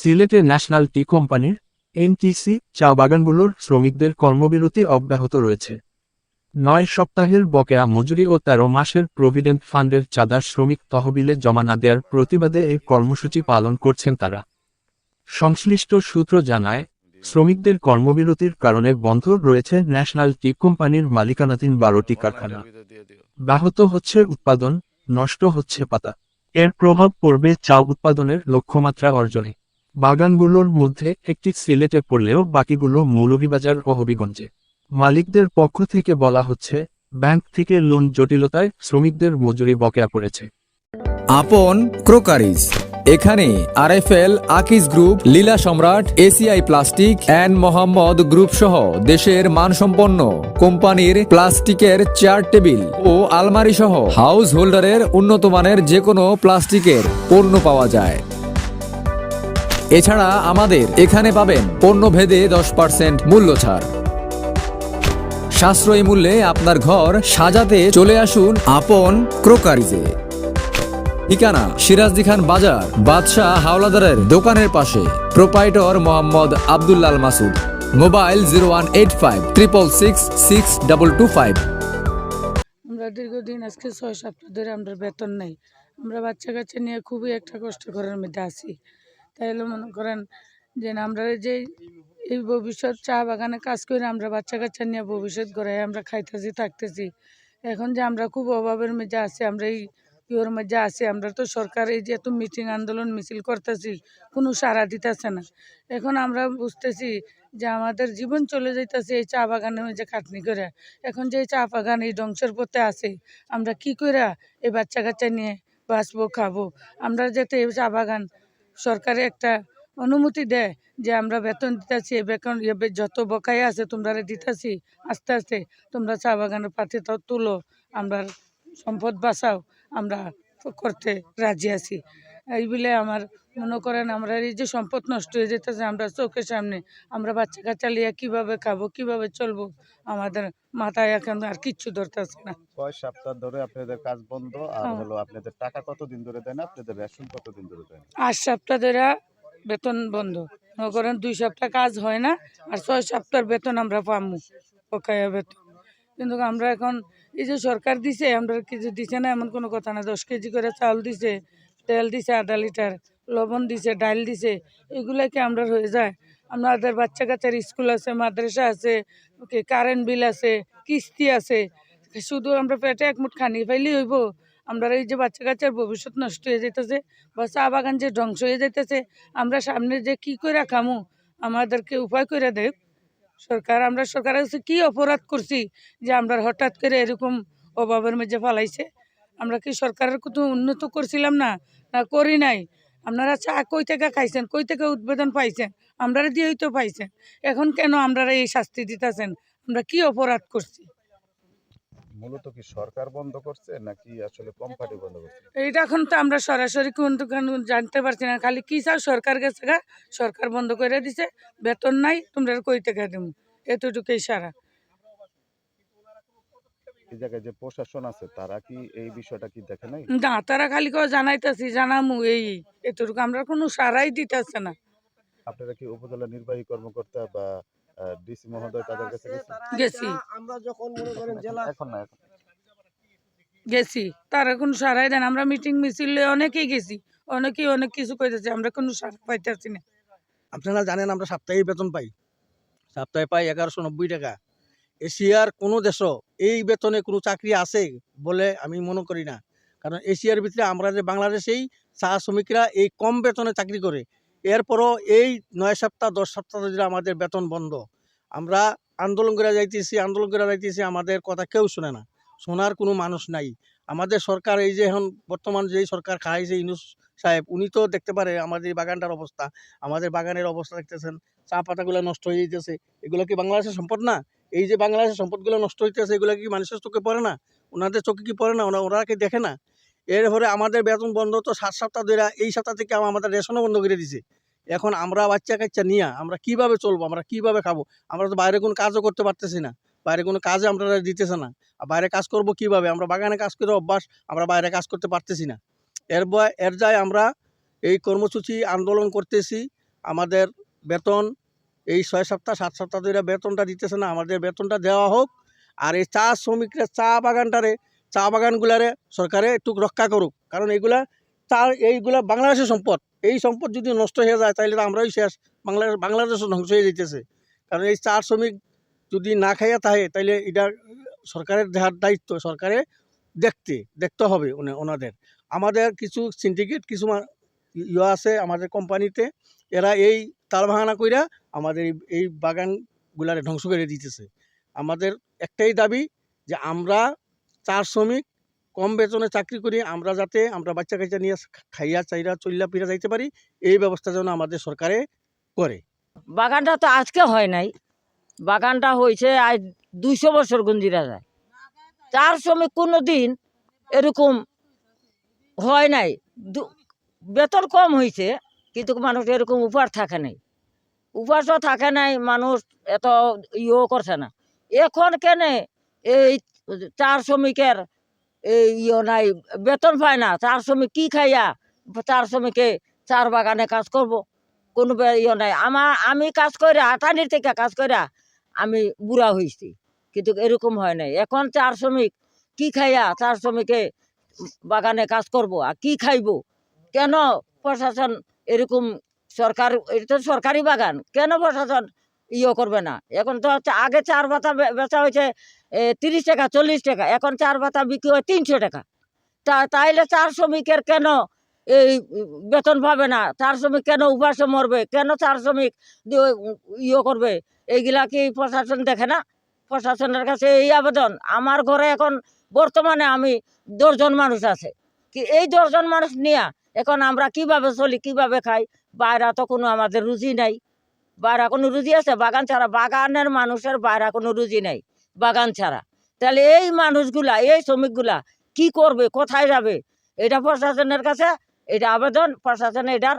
সিলেটে national tea কোম্পানির NTC চা বাগানগুলোর শ্রমিকদের কর্মবিরতি অব্যাহত রয়েছে। নয় সপ্তাহের বকেয়া মজুরি ও তেরো মাসের প্রভিডেন্ট ফান্ডের চাঁদা শ্রমিক তহবিলে জমা না দেওয়ার প্রতিবাদে এই কর্মসূচি পালন করছেন তারা। সংশ্লিষ্ট সূত্র জানায়, শ্রমিকদের কর্মবিরতির কারণে বন্ধ রয়েছে ন্যাশনাল টি কোম্পানির মালিকানাধীন বারোটি কারখানা। ব্যাহত হচ্ছে উৎপাদন, নষ্ট হচ্ছে পাতা। এর প্রভাব পড়বে চা উৎপাদনের লক্ষ্যমাত্রা অর্জনে। বাগানগুলোর মধ্যে একটি সিলেটে পড়লেও বাকিগুলো মৌলভীবাজার ও হবিগঞ্জে। মালিকদের পক্ষ থেকে বলা হচ্ছে, ব্যাংক থেকে লোন জটিলতায় শ্রমিকদের মজুরি বকেয়া পড়েছে। আপন ক্রোকারিজ। এখানে RFL, Akij group, Lila Samrat, ACI plastic and Mohammad group সহ দেশের মানসম্পন্ন কোম্পানির প্লাস্টিকের চেয়ার টেবিল ও আলমারি সহ হাউস হোল্ডারের উন্নত মানের যে কোনো প্লাস্টিকের পণ্য পাওয়া যায়। এছাড়া আমাদের এখানে পাবেন পণ্য ভেদে দশ পার্সেন্ট মূল্য ছাড় সাশ্রয়ী মূল্যে আপনার ঘর সাজাতে চলে আসুন আপন ক্রোকারিজে। ঠিকানা সিরাজদি খান বাজার, বাদশাহ হাওলাদারের দোকানের পাশে। Proprietor Mohammad Abdullal Masud. Mobile zero one eight five, triple six six, double two five. আমরা দীর্ঘদিন আজকে ছয় সপ্তাহ ধরে আমরা বেতন নেই। আমরা বাচ্চা কাচ্চা নিয়ে খুবই একটা কষ্ট করার মধ্যে আছি। তাইলে মনে করেন যে আমরা যে এই ভবিষ্যৎ চা বাগানে কাজ করে আমরা বাচ্চা কাচ্চা নিয়ে ভবিষ্যৎ গড়াই, আমরা খাইতেছি, থাকতেছি। এখন যে আমরা খুব অভাবের মধ্যে আছি, আমরা এই ইয়ের মধ্যে আছি, আমরা তো সরকার এই যে এত মিটিং আন্দোলন, মিছিল করতেছি, কোনো সাড়া দিতেছে না। এখন আমরা বুঝতেছি যে আমাদের জীবন চলে যাইতেছে এই চা বাগানের মধ্যে খাটনি করে। এখন যে চা বাগান এই ধ্বংসের পথে আছে, আমরা কি করে এই বাচ্চা কাচ্চা নিয়ে বাঁচবো, খাব? আমরা যাতে এই চা বাগান সরকারে একটা অনুমতি দেয় যে আমরা বেতন দিতেছি বেতন যত বকাই আছে তোমরা দিতেছি, আস্তে আস্তে তোমরা চা বাগানের পাতে তো তুলো, আমরা সম্পদ বাঁচাও, আমরা করতে রাজি আছি। এই বলে আমার মনে করেন আমরা এই যে সম্পদ নষ্ট হয়ে যেতেছে আমরা চোখের সামনে আমরা বাচ্চা কাচ্চা লিয়ে কীভাবে খাব কীভাবে চলবো আমাদের মাথায় এখন আর কিচ্ছু ধরতেছে না। কয় সপ্তাহ ধরে আপনাদের কাজ বন্ধ আর হ্যাঁ। হলো আপনাদের টাকা কতদিন ধরে দেন আপনাদের রেশন কতদিন ধরে দেন? আট সপ্তাহ ধরে বেতন বন্ধ। মনে করেন দুই সপ্তাহ কাজ হয় না আর ছয় সপ্তাহের বেতন আমরা পামু বকায়া বেতন। কিন্তু আমরা এখন এই যে সরকার দিছে আমরা কিছু দিছে না এমন কোনো কথা না দশ কেজি করে চাউল দিছে তেল দিছে, আধা লিটার লবণ দিছে ডাল দিছে, এগুলা কি আমরা হয়ে যায়? আমাদের বাচ্চা কাচ্চার স্কুল আছে, মাদ্রাসা আছে, ওকে কারেন্ট বিল আছে, কিস্তি আছে, শুধু আমরা পেটে এক মুঠ খানি পাইলেই হইব। আমরা এই যে বাচ্চা কাচ্চার ভবিষ্যৎ নষ্ট হয়ে যেতেছে বা চা বাগান যে ধ্বংস হয়ে যাইতেছে, আমরা সামনে যে কি করে খামু, আমাদেরকে উপায় করে দেয় সরকার, আমরা সরকারের কাছে কী অপরাধ করছি যে আমরা হঠাৎ করে এরকম অভাবের মধ্যে ফালাইছে? আমরা কি সরকারের কোনো উন্নত করছিলাম না? না করি নাই। আপনারা চা কই থেকে খাইছেন? কই থেকে উদ্বোধন পাইছেন? আমরা দিয়েই তো পাইছেন। এখন কেন আমরা এই শাস্তি দিতেছেন? আমরা কি অপরাধ করছি? মূলত কি সরকার বন্ধ করছে নাকি আসলে কোম্পানি বন্ধ করছে? এইটা এখন তো আমরা সরাসরি কিন্তু জানতে পারছি না। খালি কি চাও? সরকার গেছে সরকার বন্ধ করে দিছে। বেতন নাই তোমরা কই থেকে দেবো? এতটুকুই সারা। এই জায়গায় যে প্রশাসন আছে তারা কি এই বিষয়টা কি দেখে নাই? না তারা খালি কেউ জানাইতেছি জানামু এই এতটুকু আমরা কোনো সারাই দিতেছে না। আপনারা কি উপজেলা নির্বাহী কর্মকর্তা বা ডিসি মহোদয় তাদের কাছে গেছি। আমরা যখন মনে করেন জেলা এখন না গেছি। তারা কোনো সারাই দেন আমরা মিটিং মিছিল অনেকেই গেছি। অনেকেই অনেক কিছু কইতেছে আমরা কোনো সারা পাইতেছি না। আপনারা জানেন আমরা সাপ্তাহিক বেতন পাই। সপ্তাহে পাই এগারোশো নব্বই টাকা। এশিয়ার কোনো দেশও এই বেতনে কোনো চাকরি আছে বলে আমি মনে করি না। কারণ এশিয়ার ভিতরে আমরা যে বাংলাদেশেই চা শ্রমিকরা এই কম বেতনে চাকরি করে, এরপরও এই নয় সপ্তাহ, দশ সপ্তাহ ধরে আমাদের বেতন বন্ধ। আমরা আন্দোলন করে যাইতেছি, আন্দোলন করে যাইতেছি, আমাদের কথা কেউ শুনে না। শোনার কোনো মানুষ নাই। আমাদের সরকার এই যে এখন বর্তমান যেই সরকার খাইছে ইনুস সাহেব, উনি তো দেখতে পারে আমাদের বাগানটার অবস্থা। আমাদের বাগানের অবস্থা দেখতেছেন, চা পাতাগুলো নষ্ট হয়ে যেতেছে এগুলো কি বাংলাদেশের সম্পদ না? এই যে বাংলাদেশের সম্পদগুলো নষ্ট হইতেছে, এগুলো কি মানুষের চোখে পড়ে না? ওনাদের চোখে কি পড়ে না? ওরা ওরা কি দেখে না? এরপরে আমাদের বেতন বন্ধ তো সাত সপ্তাহ ধরে এই সপ্তাহ থেকে আমাদের রেশনও বন্ধ করে দিছে। এখন আমরা বাচ্চা কাচ্চা নিয়ে আমরা কীভাবে চলবো? আমরা কীভাবে খাব? আমরা তো বাইরে কোনো কাজও করতে পারতেছি না। বাইরে কোনো কাজে আমরা দিতেছে না। আর বাইরে কাজ করব কীভাবে? আমরা বাগানে কাজ করে অভ্যাস আমরা বাইরে কাজ করতে পারতেছি না। এর এর যায় আমরা এই কর্মসূচি আন্দোলন করতেছি। আমাদের বেতন এই ছয় সপ্তাহ, সাত সপ্তাহ ধরে বেতনটা দিতেছে না। আমাদের বেতনটা দেওয়া হোক আর এই চা শ্রমিকরা, চা বাগানটারে, চা বাগানগুলারে সরকারে একটু রক্ষা করুক। কারণ এইগুলা চা, এইগুলা বাংলাদেশের সম্পদ। এই সম্পদ যদি নষ্ট হয়ে যায় তাহলে তো আমরাই শেষ। বাংলাদেশ বাংলাদেশও ধ্বংস হয়ে যেতেছে কারণ এই চা শ্রমিক যদি না খাইয়া থাকে তাহলে এটা সরকারের দেওয়ার দায়িত্ব, সরকারে দেখতে দেখতে হবে ওনা- ওনাদের। আমাদের কিছু সিন্ডিকেট কিছু ইয়ে আছে আমাদের কোম্পানিতে এরা এই তাল ভাঙানা কইরা আমাদের এই- বাগানগুলারে ধ্বংস করে দিতেছে। আমাদের একটাই দাবি যে আমরা চার শ্রমিক কম বেতনে চাকরি করি, আমরা যাতে আমরা বাচ্চা কাচ্চা নিয়ে খাইয়া, চাইরা চল্লা পিরা যাইতে পারি, এই ব্যবস্থা যেন আমাদের সরকারে করে। বাগানটা তো আজকে হয় নাই। বাগানটা হয়েছে আজ দুইশো বছর গঞ্জিরা যায়। চার শ্রমিক কোনো দিন এরকম হয় নাই। বেতন কম হয়েছে কিন্তু মানুষ এরকম উপার থাকে নাই। উপাসও থাকে নাই, মানুষ এত ইয়েও করছে না। এখন কেন এই চার শ্রমিকের এই ইয়ে নাই, বেতন পায় না। চার শ্রমিক কি খাইয়া চার শ্রমিকে চার বাগানে কাজ করব? কোনো ইয়ে নাই। আমার আমি কাজ করে আটানির থেকে কাজ করে আমি বুড়া হয়েছি কিন্তু এরকম হয় নাই। এখন চার শ্রমিক কি খাইয়া চার শ্রমিকে বাগানে কাজ করব আর কি খাইব? কেন প্রশাসন এরকম সরকার, এটা তো সরকারি বাগান, কেন প্রশাসন ইয়ে করবে না? এখন তো হচ্ছে আগে চার পাতা বেচা হয়েছে তিরিশ টাকা, চল্লিশ টাকা, এখন চার পাতা বিক্রি হয় তিনশো টাকা। তা, তাইলে চার শ্রমিকের কেন এই বেতন পাবে না? চার শ্রমিক কেন উপাসে মরবে? কেন চার শ্রমিক ইয়ে করবে? এইগুলা কি প্রশাসন দেখে না? প্রশাসনের কাছে এই আবেদন, আমার ঘরে এখন বর্তমানে আমি দশজন মানুষ আছে। কি এই দশজন মানুষ নিয়ে এখন আমরা কীভাবে চলি, কীভাবে খাই? বাইরা তো কোনো আমাদের রুজি নাই। বাইরা কোনো রুজি আছে? বাগান ছাড়া। বাগানের মানুষের বাইরা কোনো রুজি নাই, বাগান ছাড়া। তাহলে এই মানুষগুলা, এই শ্রমিকগুলা কি করবে? কোথায় যাবে? এটা প্রশাসনের কাছে এটা আবেদন, প্রশাসন এটার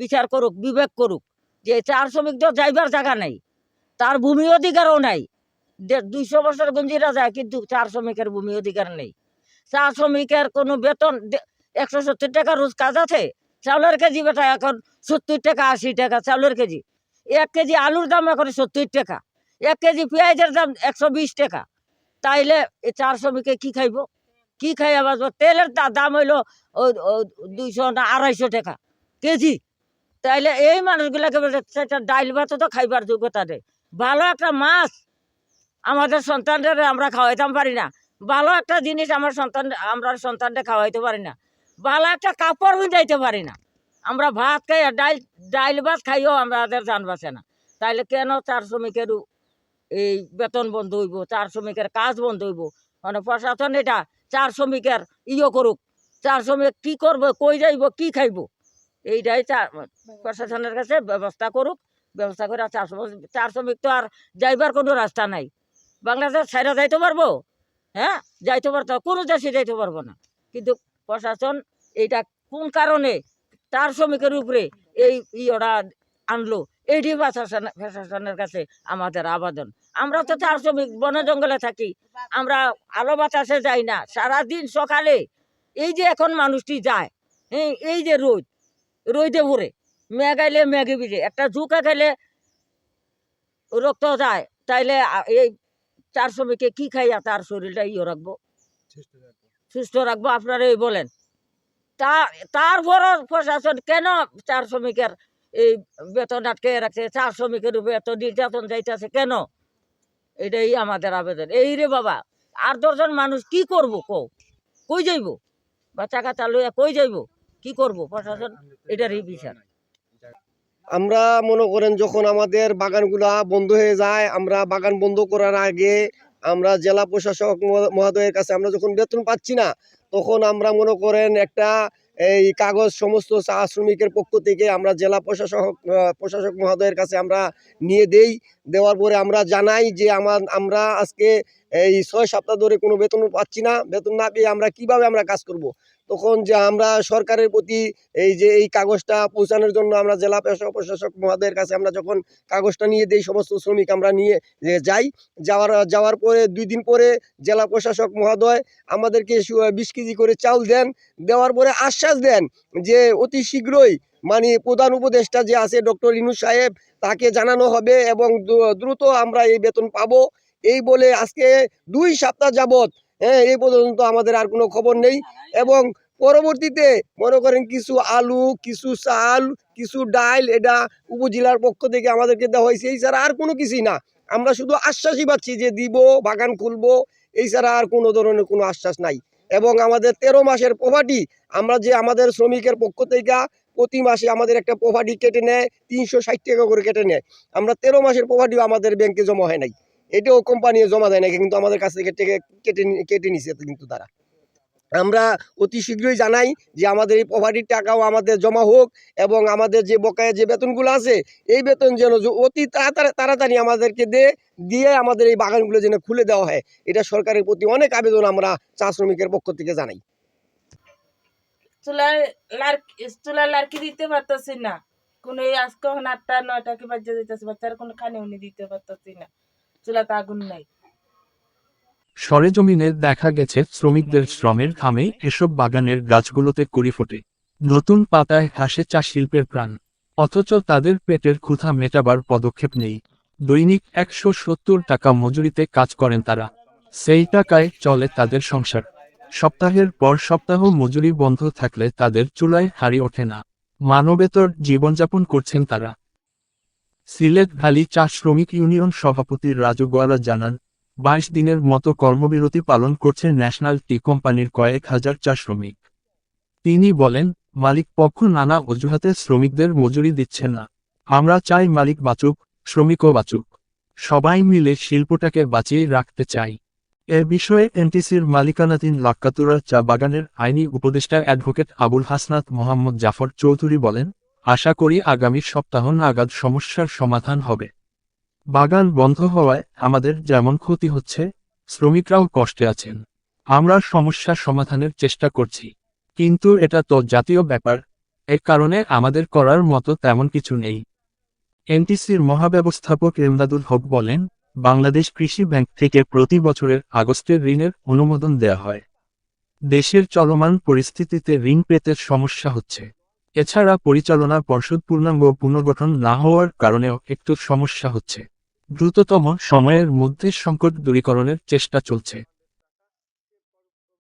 বিচার করুক, বিবেক করুক যে চার শ্রমিক তো যাইবার জায়গা নাই, তার ভূমি অধিকারও নাই। দুইশো বছর গঞ্জিরা যায় কিন্তু চার শ্রমিকের ভূমি অধিকার নেই। চার শ্রমিকের কোনো বেতন একশো সত্তর টাকা রোজ কাজ আছে, চাউলের কেজি বেটা এখন সত্তর টাকা, আশি টাকা চাউলের কেজি। এক কেজি আলুর দাম এখন সত্তর টাকা, এক কেজি পেঁয়াজের দাম একশো বিশ টাকা। তাইলে এই চার শ্রমিকে কি খাইব? কি খাইয়া বাঁচবো তেলের দাম হইল দুইশো না আড়াইশো টাকা কেজি। তাইলে এই মানুষগুলাকে সেটা ডাইল ভাত তো খাইবার যোগ্যতা নেই ভালো একটা মাছ আমাদের সন্তানদের আমরা খাওয়াইতাম পারি না। ভালো একটা জিনিস আমার সন্তান আমরা সন্তানদের খাওয়াইতে পারি না। ভালো একটা কাপড় যাইতে পারি না। আমরা ভাত খাই ডাইল ডাইল ভাত খাইও আমাদের জান বাঁচে না। তাইলে কেন চার শ্রমিকেরও এই বেতন বন্ধ হইব, চার শ্রমিকের কাজ বন্ধ হইব? মানে প্রশাসন এটা চার শ্রমিকের ইয়ে করুক। চার শ্রমিক কী করবে, কই যাইব, কি খাইব? এইটাই চার প্রশাসনের কাছে ব্যবস্থা করুক, ব্যবস্থা করে চার শ্রমিক চার শ্রমিক তো আর যাইবার কোনো রাস্তা নাই। বাংলাদেশ ছাইরা যাইতে পারব? হ্যাঁ? যাইতে পারতো, কোনো দেশে যাইতে পারব না। কিন্তু প্রশাসন এইটা কোন কারণে? তার শ্রমিকের উপরে এই ইয়েটা আনলো। এইটি প্রশাসন, প্রশাসনের কাছে আমাদের আবেদন। আমরা তো চার শ্রমিক, বনে জঙ্গলে থাকি। আমরা আলো বাতাসে যাই না। সারাদিন সকালে এই যে এখন মানুষটি যায় হ্যাঁ এই যে রোদ, রোদে ভরে মেঘাইলে মেঘে ভিজে, একটা ঝুঁকা খেলে রক্ত যায়, তাইলে এই চার শ্রমিকে কি খাইয়া তার শরীরটা ইয়ে রাখব? সুস্থ রাখব, আপনারা এই বলেন। তা তারপরও প্রশাসন কেন চার শ্রমিকের এই বেতন আটকে রাখছে? চার শ্রমিকের উপরে এত নির্যাতন যাইতেছে কেন? এটাই আমাদের আবেদন। এই রে বাবা, আর দশজন মানুষ কি করব কো কই যাইব? বাচ্চা কাচ্চা লইয়া কই যাইব? কি করব? প্রশাসন এটারই বিচার। আমরা মনে করেন যখন আমাদের বাগানগুলা বন্ধ হয়ে যায়, আমরা বাগান বন্ধ করার আগে আমরা জেলা প্রশাসক মহ- মহোদয়ের কাছে আমরা যখন বেতন পাচ্ছি না, তখন আমরা মনে করেন একটা এই কাগজ সমস্ত চা শ্রমিকের পক্ষ থেকে আমরা জেলা প্রশাসক প্রশাসক মহোদয়ের কাছে আমরা নিয়ে দেই। দেওয়ার পরে আমরা জানাই যে আমার, আমরা আজকে এই ছয় সপ্তাহ ধরে কোনো বেতন পাচ্ছি না। বেতন না পেয়ে আমরা কীভাবে আমরা কাজ করব? তখন যে আমরা সরকারের প্রতি এই যে এই কাগজটা পৌঁছানোর জন্য আমরা জেলা প্রশাসক প্রশাসক মহোদয়ের কাছে আমরা যখন কাগজটা নিয়ে দেই, সমস্ত শ্রমিক আমরা নিয়ে যাই। যাওয়ার যাওয়ার পরে, দুই দিন পরে জেলা প্রশাসক মহোদয় আমাদেরকে বিশ কেজি করে চাউল দেন। দেওয়ার পরে আশ্বাস দেন যে অতি শীঘ্রই মানে প্রধান উপদেষ্টা যে আছে, ডক্টর ইনু সাহেব, তাকে জানানো হবে এবং দ্রুত আমরা এই বেতন পাবো। এই বলে আজকে দুই সপ্তাহ যাবত হ্যাঁ এই পর্যন্ত আমাদের আর কোনো খবর নেই। এবং পরবর্তীতে মনে করেন কিছু আলু, কিছু চাল, কিছু ডাল, এটা উপজেলার পক্ষ থেকে আমাদেরকে দেওয়া হয়েছে। এই ছাড়া আর কোনো কিছুই না। আমরা শুধু আশ্বাসই পাচ্ছি যে দিব, বাগান খুলবো, এই ছাড়া আর কোনো ধরনের কোনো আশ্বাস নাই। এবং আমাদের তেরো মাসের প্রভাটি আমরা যে আমাদের শ্রমিকের পক্ষ থেকে প্রতি মাসে আমাদের একটা প্রভাটি কেটে নেয়, তিনশো ষাট টাকা করে কেটে নেয়। আমরা তেরো মাসের প্রভাটিও আমাদের ব্যাংকে জমা হয় নাই। এটাও কোম্পানি জমা দেয় না কিন্তু আমাদের কাছ থেকে কেটে কেটে নিছে কিন্তু তারা। আমরা অতি শীঘ্রই জানাই যে আমাদের এই প্রভাটির টাকাও আমাদের জমা হোক এবং আমাদের যে বকায়া যে বেতনগুলো আছে, এই বেতন যেন অতি তাড়াতাড়ি তাড়াতাড়ি আমাদেরকে দে দিয়ে আমাদের এই বাগানগুলো যেন খুলে দেওয়া হয়। এটা সরকারের প্রতি অনেক আবেদন আমরা চা শ্রমিকের পক্ষ থেকে জানাই। পারতেছি না। কোনো আজকে আটটা, নয়টা কি বাজে দিতেছে বাচ্চারা কোনো উনি দিতে পারতেছি না। চুলাতে আগুন নাই। সরেজমিনে দেখা গেছে শ্রমিকদের শ্রমের ঘামে এসব বাগানের গাছগুলোতে কুড়ি ফোটে। নতুন পাতায় হাসে চা শিল্পের প্রাণ। অথচ তাদের পেটের ক্ষুধা মেটাবার পদক্ষেপ নেই। দৈনিক একশো সত্তর টাকা মজুরিতে কাজ করেন তারা। সেই টাকায় চলে তাদের সংসার। সপ্তাহের পর সপ্তাহ মজুরি বন্ধ থাকলে তাদের চুলায় হারি ওঠে না। মানবেতর জীবনযাপন করছেন তারা। সিলেট ভ্যালি চা শ্রমিক ইউনিয়ন সভাপতি রাজু গোয়ালা জানান, বাইশ দিনের মতো কর্মবিরতি পালন করছে ন্যাশনাল টি কোম্পানির কয়েক হাজার চা শ্রমিক। তিনি বলেন, মালিক পক্ষ নানা অজুহাতে শ্রমিকদের মজুরি দিচ্ছে না। আমরা চাই মালিক বাঁচুক, শ্রমিকও বাঁচুক। সবাই মিলে শিল্পটাকে বাঁচিয়ে রাখতে চাই। এ বিষয়ে এনটিসির মালিকানাধীন লাক্কাতুরা চা বাগানের আইনি উপদেষ্টা অ্যাডভোকেট আবুল হাসনাত মোহাম্মদ জাফর চৌধুরী বলেন আশা করি আগামী সপ্তাহ নাগাদ সমস্যার সমাধান হবে। বাগান বন্ধ হওয়ায় আমাদের যেমন ক্ষতি হচ্ছে, শ্রমিকরাও কষ্টে আছেন। আমরা সমস্যা সমাধানের চেষ্টা করছি। কিন্তু এটা তো জাতীয় ব্যাপার। এর কারণে আমাদের করার মতো তেমন কিছু নেই। এনটিসির মহাব্যবস্থাপক এমদাদুল হক বলেন, বাংলাদেশ কৃষি ব্যাংক থেকে প্রতি বছরের আগস্টের ঋণের অনুমোদন দেয়া হয়। দেশের চলমান পরিস্থিতিতে ঋণ পেতে সমস্যা হচ্ছে। এছাড়া পরিচালনা পর্ষদ পূর্ণাঙ্গ পুনর্গঠন না হওয়ার কারণেও একটু সমস্যা হচ্ছে। দ্রুততম সময়ের মধ্যে সংকট দূরীকরণের চেষ্টা চলছে।